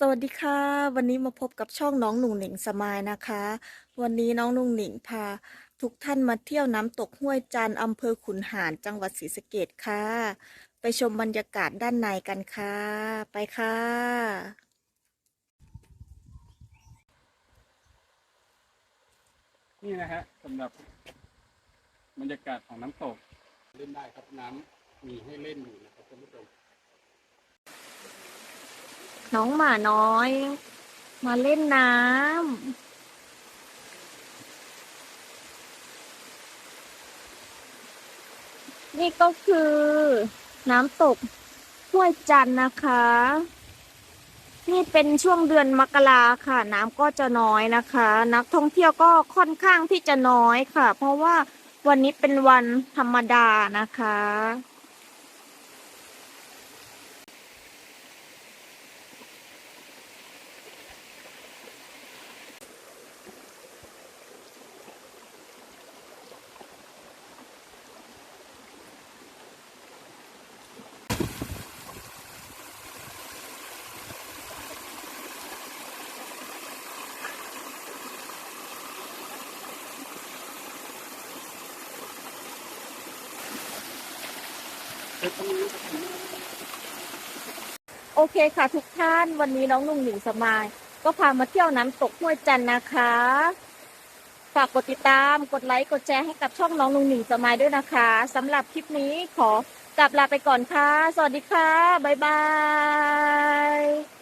สวัสดีค่ะ วันนี้มาพบกับช่องน้องหนุ่งหนิงสมายนะคะ วันนี้น้องหนุ่งหนิงพา ทุกท่านมาเที่ยวน้ำตกห้วยจันทร์อำเภอขุนหารจังหวัดศรีสะเกษค่ะ ไปชมบรรยากาศด้านในกันค่ะ ไปค่ะ นี่นะฮะสำหรับบรรยากาศของน้ำตก เล่นได้ครับน้ำมีให้เล่นอยู่นะครับท่านผู้ชม น้องหมาน้อย มาเล่นน้ำนี่ก็คือน้ำตกห้วยจันนะคะ นี่เป็นช่วงเดือนมกราค่ะ น้ำก็จะน้อยนะคะ นักท่องเที่ยวก็ค่อนข้างที่จะน้อยค่ะ เพราะว่าวันนี้เป็นวันธรรมดานะคะ โอเคค่ะทุกท่านวันนี้น้องนุ่งหนิงสมายก็พามาเที่ยวน้ำตกห้วยจันนะคะ ฝากกดติดตามกดไลค์กดแชร์ให้กับช่องน้องนุ่งหนิงสมายด้วยนะคะสำหรับคลิปนี้ขอกลับลาไปก่อนค่ะ สวัสดีค่ะ บ๊ายบาย